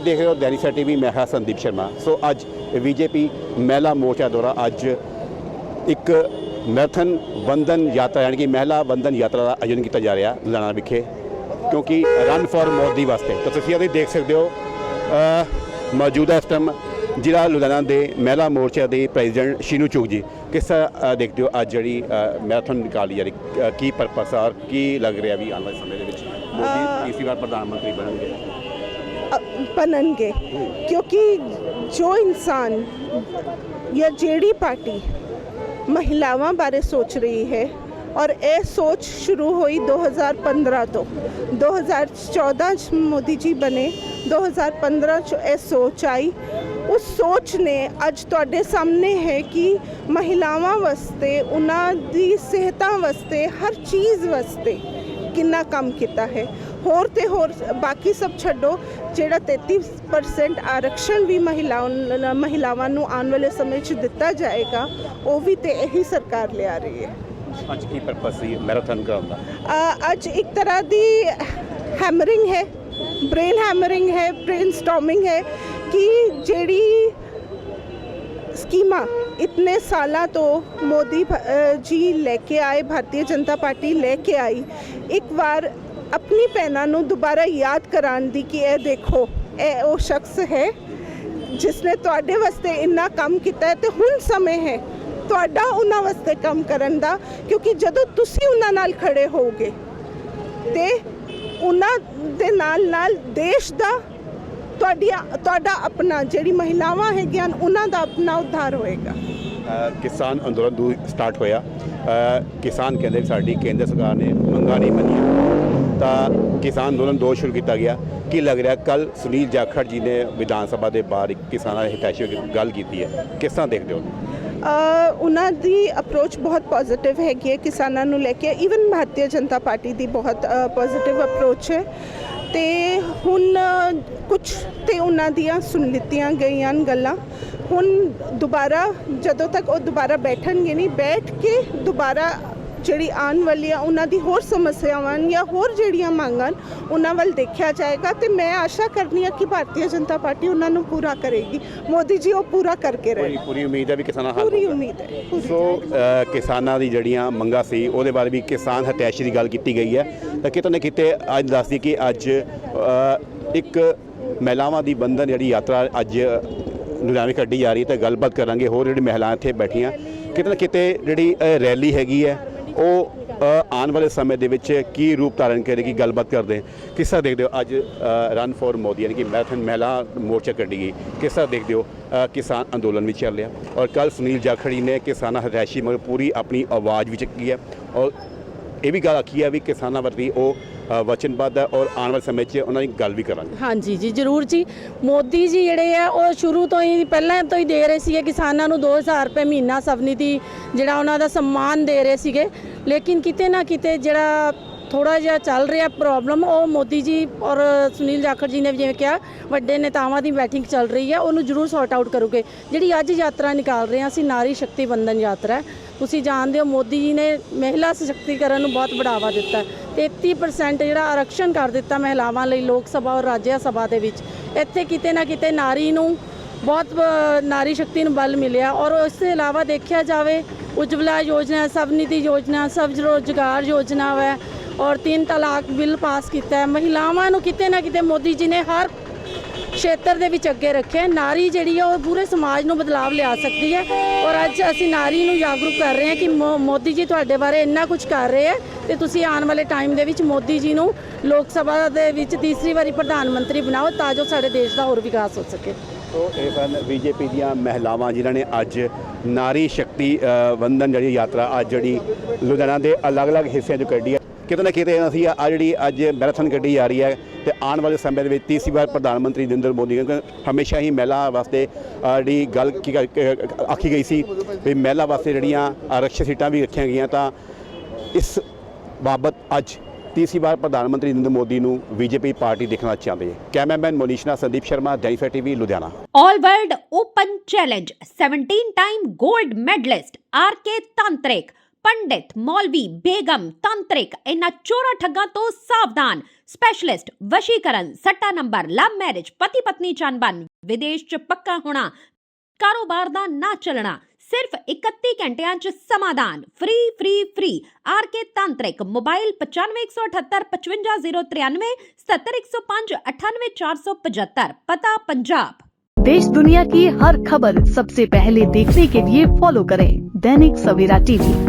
ਤੁਸੀਂ ਦੇਖ ਰਹੇ ਹੋ ਦੈਨਿਕ ਟੀਵੀ ਮੈਂ ਹਾਂ ਸੰਦੀਪ ਸ਼ਰਮਾ। ਸੋ ਅੱਜ ਬੀਜੇਪੀ ਮਹਿਲਾ ਮੋਰਚਾ ਦੁਆਰਾ ਅੱਜ ਇੱਕ ਮੈਰਾਥਨ ਵੰਦਨ ਯਾਤਰਾ ਯਾਨੀ ਕਿ ਮਹਿਲਾ ਵੰਦਨ ਯਾਤਰਾ ਦਾ ਆਯੋਜਨ ਕੀਤਾ ਜਾ ਰਿਹਾ ਲੁਧਿਆਣਾ ਵਿਖੇ ਕਿਉਂਕਿ ਰਨ ਫॉर ਮੋਦੀ ਵਾਸਤੇ। ਤਾਂ ਤੁਸੀਂ ਇਹ ਦੇਖ ਸਕਦੇ ਹੋ ਮੌਜੂਦਾ ਇਸ ਟਾਈਮ ਜ਼ਿਲ੍ਹਾ ਲੁਧਿਆਣਾ ਦੇ ਮਹਿਲਾ ਮੋਰਚਾ ਦੇ ਪ੍ਰੈਜ਼ੀਡੈਂਟ ਸ਼ੀਨੂ ਚੁਗ ਜੀ। ਕਿਸ ਤਰ੍ਹਾਂ ਦੇਖਦੇ ਹੋ ਅੱਜ ਜਿਹੜੀ ਮੈਰਾਥਨ ਨਿਕਾਲੀ ਜਾ ਰਹੀ ਕੀ ਪਰਪਸ ਆ ਔਰ ਕੀ ਲੱਗ ਰਿਹਾ ਵੀ ਆਉਣ ਵਾਲੇ ਸਮੇਂ ਦੇ ਵਿੱਚ ਮੋਦੀ ਤੀਸਰੀ ਵਾਰ ਪ੍ਰਧਾਨ ਮੰਤਰੀ ਬਣਨਗੇ? ਬਣਨਗੇ ਕਿਉਂਕਿ ਜੋ ਇਨਸਾਨ ਜਾਂ ਜਿਹੜੀ ਪਾਰਟੀ ਮਹਿਲਾਵਾਂ ਬਾਰੇ ਸੋਚ ਰਹੀ ਹੈ ਔਰ ਇਹ ਸੋਚ ਸ਼ੁਰੂ ਹੋਈ 2015 ਤੋਂ 2014 ਚ ਮੋਦੀ ਜੀ ਬਣੇ 2015 ਚ ਇਹ ਸੋਚ ਆਈ ਉਸ ਸੋਚ ਨੇ ਅੱਜ ਤੁਹਾਡੇ ਸਾਹਮਣੇ ਹੈ ਕਿ ਮਹਿਲਾਵਾਂ ਵਾਸਤੇ ਉਹਨਾਂ ਦੀ ਸਿਹਤਾਂ ਵਾਸਤੇ ਹਰ ਚੀਜ਼ ਵਾਸਤੇ ਕਿੰਨਾ ਕੰਮ ਕੀਤਾ ਹੈ ਹੋਰ ਤੇ ਹੋਰ ਬਾਕੀ ਸਭ ਛੱਡੋ ਜਿਹੜਾ 33% ਆਰਕਸ਼ਣ ਵੀ ਮਹਿਲਾਵਾਂ ਮਹਿਲਾਵਾਂ ਨੂੰ ਆਉਣ ਵਾਲੇ ਸਮੇਂ 'ਚ ਦਿੱਤਾ ਜਾਏਗਾ ਉਹ ਵੀ ਤੇ ਇਹੀ ਸਰਕਾਰ ਲਿਆ ਰਹੀ ਹੈ। ਅੱਜ ਕੀ ਪਰਪਸ ਸੀ ਮੈਰਾਥਨ ਕਰਾਉਣ ਦਾ? ਅੱਜ ਇੱਕ ਤਰ੍ਹਾਂ ਦੀ ਹੈਮਰਿੰਗ ਹੈ ਬ੍ਰੇਨ ਹੈਮਰਿੰਗ ਹੈ ਬ੍ਰੇਨ ਸਟਾਰਮਿੰਗ ਹੈ ਕਿ ਜਿਹੜੀ ਸਕੀਮਾਂ ਇਤਨੇ ਸਾਲਾਂ ਤੋਂ ਮੋਦੀ ਜੀ ਲੈ ਕੇ ਆਏ ਭਾਰਤੀ ਜਨਤਾ ਪਾਰਟੀ ਲੈ ਕੇ ਆਈ ਇੱਕ ਵਾਰ ਆਪਣੀ ਭੈਣਾਂ ਨੂੰ ਦੁਬਾਰਾ ਯਾਦ ਕਰਾਉਣ ਦੀ ਕਿ ਇਹ ਦੇਖੋ, ਇਹ ਉਹ ਸ਼ਖਸ ਹੈ ਜਿਸ ਨੇ ਤੁਹਾਡੇ ਵਾਸਤੇ ਇੰਨਾ ਕੰਮ ਕੀਤਾ ਹੈ ਤੇ ਹੁਣ ਸਮੇਂ ਹੈ। ਤੁਹਾਡਾ ਉਹਨਾਂ ਵਾਸਤੇ ਕੰਮ ਕਰਨ ਦਾ, ਕਿਉਂਕਿ ਜਦੋਂ ਤੁਸੀਂ ਉਹਨਾਂ ਨਾਲ ਖੜੇ ਹੋਵੋਗੇ ਤੇ ਉਹਨਾਂ ਦੇ ਨਾਲ ਨਾਲ ਦੇਸ਼ ਦਾ ਤੁਹਾਡੀ ਤੁਹਾਡਾ ਆਪਣਾ ਜਿਹੜੀ ਮਹਿਲਾਵਾਂ ਹੈਗੀਆਂ ਉਹਨਾਂ ਦਾ ਆਪਣਾ ਉਧਾਰ ਹੋਏਗਾ। ਕਿਸਾਨ ਅੰਦੋਲਨ ਦੂ ਸਟਾਰਟ ਹੋਇਆ। ਕਿਸਾਨ ਕਹਿੰਦੇ ਸਾਡੀ ਕੇਂਦਰ ਸਰਕਾਰ ਨੇ ਮੰਗਾਂ ਨਹੀਂ ਮੰਨੀਆਂ। ਤਾਂ ਕਿਸਾਨ ਅੰਦੋਲਨ ਦੋ ਸ਼ੁਰੂ ਕੀਤਾ ਗਿਆ। ਕੀ ਲੱਗ ਰਿਹਾ ਕੱਲ ਸੁਨੀਲ ਜਾਖੜ ਜੀ ਨੇ ਵਿਧਾਨ ਸਭਾ ਦੇ ਬਾਹਰ ਕਿਸਾਨਾਂ ਦੇ ਹਿਤੈਸ਼ੀ ਗੱਲ ਕੀਤੀ ਹੈ। ਕਿਸ ਤਰ੍ਹਾਂ ਦੇਖਦੇ ਹੋ ਉਹਨਾਂ? ਦੀ ਅਪਰੋਚ ਬਹੁਤ ਪੋਜ਼ਿਟਿਵ ਹੈਗੀ ਹੈ ਕਿਸਾਨਾਂ ਨੂੰ ਲੈ ਕੇ। ਈਵਨ ਭਾਰਤੀ ਜਨਤਾ ਪਾਰਟੀ ਦੀ ਬਹੁਤ ਪੋਜ਼ਿਟਿਵ ਅਪਰੋਚ ਹੈ। ਤੇ ਹੁਣ ਕੁਝ ਤੇ ਉਹਨਾਂ ਦੀਆਂ ਸੁਣ ਲਿੱਤੀਆਂ ਗਈਆਂ ਗੱਲਾਂ। ਹੁਣ ਦੁਬਾਰਾ, ਜਦੋਂ ਤੱਕ ਉਹ ਦੁਬਾਰਾ ਬੈਠਣਗੇ ਨਹੀਂ, ਬੈਠ ਕੇ ਦੁਬਾਰਾ ਜਿਹੜੀ ਆਉਣ ਵਾਲੀਆਂ ਉਹਨਾਂ ਦੀ ਹੋਰ ਸਮੱਸਿਆਵਾਂ ਜਾਂ ਹੋਰ ਜਿਹੜੀਆਂ ਮੰਗਾਂ ਹਨ, ਉਹਨਾਂ ਵੱਲ ਦੇਖਿਆ ਜਾਏਗਾ ਤੇ ਮੈਂ ਆਸ਼ਾ ਕਰਨੀ ਹੈ ਕਿ ਭਾਰਤੀ ਜਨਤਾ ਪਾਰਟੀ ਉਹਨਾਂ ਨੂੰ ਪੂਰਾ ਕਰੇਗੀ। ਮੋਦੀ ਜੀ ਉਹ ਪੂਰਾ ਕਰਕੇ ਰਹੇ। ਪੂਰੀ ਉਮੀਦ ਹੈ ਵੀ ਕਿਸਾਨਾਂ ਹੱਲ ਪੂਰੀ। ਉਮੀਦ ਹੈ ਸੋ ਕਿਸਾਨਾਂ ਦੀ ਜਿਹੜੀਆਂ ਮੰਗਾਂ ਸੀ ਉਹਦੇ ਬਾਰੇ ਵੀ ਕਿਸਾਨ ਹਤੈਸ਼ੀ ਦੀ ਗੱਲ ਕੀਤੀ ਗਈ ਹੈ। ਤਾਂ ਕਿਤੇ ਨਾ ਕਿਤੇ ਅੱਜ ਦੱਸਦੀ ਕਿ ਅੱਜ ਇੱਕ ਮਹਿਲਾਵਾਂ ਦੀ ਬੰਧਨ ਜਿਹੜੀ ਯਾਤਰਾ ਅੱਜ ਲੁਧਿਆਣੇ ਕੱਢੀ ਜਾ ਰਹੀ ਹੈ ਤਾਂ ਗੱਲਬਾਤ ਕਰਾਂਗੇ। ਹੋਰ ਜਿਹੜੀ ਮਹਿਲਾਵਾਂ ਇੱਥੇ ਬੈਠੀਆਂ ਕਿਤੇ ਨਾ ਕਿਤੇ ਜਿਹੜੀ ਰੈਲੀ ਹੈਗੀ ਹੈ ਉਹ ਆਉਣ ਵਾਲੇ ਸਮੇਂ ਦੇ ਵਿੱਚ ਕੀ ਰੂਪ ਧਾਰਨ ਕਰੇਗੀ, ਗੱਲਬਾਤ ਕਰਦੇ ਹਾਂ। ਕਿਸ ਤਰ੍ਹਾਂ ਦੇਖਦੇ ਹੋ ਅੱਜ ਰਨ ਫॉर ਮੋਦੀ, ਯਾਨੀ ਕਿ ਮੈਰਾਥਨ ਮਹਿਲਾ ਮੋਰਚਾ ਕੱਢੀ ਗਈ। ਕਿਸ ਤਰ੍ਹਾਂ ਦੇਖਦੇ ਹੋ ਕਿਸਾਨ ਅੰਦੋਲਨ ਵੀ ਚੱਲ ਰਿਹਾ? ਔਰ ਕੱਲ ਸੁਨੀਲ ਜਾਖੜੀ ਨੇ ਕਿਸਾਨਾਂ ਹਤੈਸ਼ੀ ਮਗਰ ਪੂਰੀ ਆਪਣੀ ਆਵਾਜ਼ ਵੀ ਚੱਕੀ ਹੈ। ਔਰ ਇਹ ਵੀ ਗੱਲ ਆਖੀ ਹੈ ਵੀ ਕਿਸਾਨਾਂ ਵਰਤੀ ਉਹ ਵਚਨਬੱਧ ਹੈ ਔਰ ਆਉਣ ਵਾਲੇ ਸਮੇਂ 'ਚ ਉਹਨਾਂ ਦੀ ਗੱਲ ਵੀ ਕਰਾਂਗੇ। ਹਾਂਜੀ ਜੀ, ਜ਼ਰੂਰ ਜੀ। ਮੋਦੀ ਜੀ ਜਿਹੜੇ ਆ, ਉਹ ਸ਼ੁਰੂ ਤੋਂ ਹੀ, ਪਹਿਲਾਂ ਤੋਂ ਹੀ ਦੇ ਰਹੇ ਸੀਗੇ ਕਿਸਾਨਾਂ ਨੂੰ 2000 ਰੁਪਏ ਮਹੀਨਾ ਸਬਸਿਡੀ ਜਿਹੜਾ ਉਹਨਾਂ ਦਾ ਸਨਮਾਨ ਦੇ ਰਹੇ ਸੀਗੇ। ਲੇਕਿਨ ਕਿਤੇ ਨਾ ਕਿਤੇ ਜਿਹੜਾ ਥੋੜਾ ਜਿਹਾ ਚੱਲ ਰਿਹਾ ਪ੍ਰੋਬਲਮ ਉਹ ਮੋਦੀ ਜੀ ਔਰ ਸੁਨੀਲ ਜਾਖੜ ਜੀ ਨੇ ਵੀ ਜਿਵੇਂ ਕਿਹਾ, ਵੱਡੇ ਨੇਤਾਵਾਂ ਦੀ ਬੈਠਿੰਗ ਚੱਲ ਰਹੀ ਹੈ, ਉਹਨੂੰ ਜ਼ਰੂਰ ਸੌਟ ਆਊਟ ਕਰੋਗੇ। ਜਿਹੜੀ ਅੱਜ ਯਾਤਰਾ ਨਿਕਾਲ ਰਹੇ ਹਾਂ ਅਸੀਂ, ਨਾਰੀ ਸ਼ਕਤੀ ਬੰਧਨ ਯਾਤਰਾ ਤੁਸੀਂ ਜਾਣਦੇ ਹੋ, ਮੋਦੀ ਜੀ ਨੇ ਮਹਿਲਾ ਸਸ਼ਕਤੀਕਰਨ ਨੂੰ ਬਹੁਤ ਬੜਾਵਾ ਦਿੱਤਾ ਹੈ। 33% ਜਿਹੜਾ ਆਰਕਸ਼ਣ ਕਰ ਦਿੱਤਾ ਮਹਿਲਾਵਾਂ ਲਈ ਲੋਕ ਸਭਾ ਔਰ ਰਾਜ ਸਭਾ ਦੇ ਵਿੱਚ। ਇੱਥੇ ਕਿਤੇ ਨਾ ਕਿਤੇ ਨਾਰੀ ਨੂੰ ਬਹੁਤ, ਨਾਰੀ ਸ਼ਕਤੀ ਨੂੰ ਬਲ ਮਿਲਿਆ ਔਰ ਇਸ ਤੋਂ ਇਲਾਵਾ ਦੇਖਿਆ ਜਾਵੇ, ਉਜਵਲਾ ਯੋਜਨਾ ਸਭ ਨਿਧੀ ਯੋਜਨਾ ਸਭ ਰੋਜ਼ਗਾਰ ਯੋਜਨਾ ਹੈ। ਔਰ ਤਿੰਨ ਤਲਾਕ ਬਿੱਲ ਪਾਸ ਕੀਤਾ ਹੈ। ਮਹਿਲਾਵਾਂ ਨੂੰ ਕਿਤੇ ਨਾ ਕਿਤੇ ਮੋਦੀ ਜੀ ਨੇ ਹਰ ਖੇਤਰ ਦੇ ਵਿੱਚ ਅੱਗੇ ਰੱਖਿਆ ਨਾਰੀ ਜਿਹੜੀ ਹੈ ਉਹ ਪੂਰੇ ਸਮਾਜ ਨੂੰ ਬਦਲਾਵ ਲਿਆ ਸਕਦੀ ਹੈ। ਔਰ ਅੱਜ ਅਸੀਂ ਨਾਰੀ ਨੂੰ ਜਾਗਰੂਕ ਕਰ ਰਹੇ ਹਾਂ ਕਿ ਮੋ- ਮੋਦੀ ਜੀ ਤੁਹਾਡੇ ਬਾਰੇ ਇੰਨਾ ਕੁਝ ਕਰ ਰਹੇ ਹੈ ਤੇ ਤੁਸੀਂ ਆਉਣ ਵਾਲੇ ਟਾਈਮ ਦੇ ਵਿੱਚ ਮੋਦੀ ਜੀ ਨੂੰ ਲੋਕ ਸਭਾ ਦੇ ਵਿੱਚ ਤੀਸਰੀ ਵਾਰੀ ਪ੍ਰਧਾਨ ਮੰਤਰੀ ਬਣਾਓ ਤਾਂ ਜੋ ਸਾਡੇ ਦੇਸ਼ ਦਾ ਹੋਰ ਵਿਕਾਸ ਹੋ ਸਕੇ। ਸੋ ਇਹ ਸਨ ਬੀਜੇਪੀ ਦੀਆਂ ਮਹਿਲਾਵਾਂ ਜਿਨ੍ਹਾਂ ਨੇ ਅੱਜ ਨਾਰੀ ਸ਼ਕਤੀ ਅ, ਵੰਦਨ ਜਿਹੜੀ ਯਾਤਰਾ ਅੱਜ ਜਿਹੜੀ ਲੁਧਿਆਣਾ ਦੇ ਅਲੱਗ-ਅਲੱਗ ਹਿੱਸਿਆਂ 'ਚ ਕੱਢੀ ਹੈ। ਕਿਤੇ ਨਾ ਕਿਤੇ ਅਸੀਂ ਆ ਜਿਹੜੀ ਅੱਜ ਮੈਰਾਥਨ ਕੱਢੀ ਜਾ ਰਹੀ ਹੈ ਤੇ ਆਉਣ ਵਾਲੇ ਸਮੇਂ ਦੇ ਵਿੱਚ ਤੀਸਰੀ ਵਾਰ ਪ੍ਰਧਾਨ ਮੰਤਰੀ ਨਰਿੰਦਰ ਮੋਦੀ ਕਿਉਂਕਿ ਹਮੇਸ਼ਾ ਹੀ ਮਹਿਲਾ ਵਾਸਤੇ ਜਿਹੜੀ ਗੱਲ ਕੀ ਆਖੀ ਗਈ ਸੀ ਵੀ ਮਹਿਲਾ ਵਾਸਤੇ ਜਿਹੜੀਆਂ ਆਰਕਸ਼ਿਤ ਸੀਟਾਂ ਵੀ ਰੱਖੀਆਂ ਗਈਆਂ ਤਾਂ ਇਸ ਬਾਬਤ ਅੱਜ ਤੀਸਰੀ ਵਾਰ ਪ੍ਰਧਾਨ ਮੰਤਰੀ ਨਰਿੰਦਰ ਮੋਦੀ ਨੂੰ ਬੀਜੇਪੀ ਪਾਰਟੀ ਦੇਖਣਾ ਚਾਹੁੰਦੇ ਹੈ ਕੈਮਰਾਮੈਨ ਮੋਨੀਸ਼ ਨਾਲ Sandeep Sharma ਡੈਨੀਫਾ TV, Ludhiana. All world open Challenge 17 time gold medalist RK Tantrik ਪੰਡਿਤ ਮੌਲਵੀ ਬੇਗਮ ਤੰਤਰਿਕ ਇਹਨਾਂ ਚੋਰਾ ਠੱਗਾਂ ਤੋਂ ਸਾਵਧਾਨ ਸਪੈਸ਼ਲਿਸਟ ਵਸ਼ੀਕਰਨ ਸੱਟਾ ਨੰਬਰ ਲਵ ਮੈਰਿਜ ਪਤੀ ਪਤਨੀ ਚੰਬਨ ਵਿਦੇਸ਼ ਚ ਪੱਕਾ ਹੋਣਾ ਕਾਰੋਬਾਰ ਦਾ ਨਾ ਚੱਲਣਾ ਸਿਰਫ 31 ਘੰਟਿਆਂ ਚ ਸਮਾਧਾਨ free free free R K ਤਾਂਤਰਿਕ mobile 9518855093 77105 98475 ਪਤਾ ਪੰਜਾਬ देश दुनिया की हर खबर सबसे पहले देखने के लिए फॉलो करें दैनिक सवेरा टीवी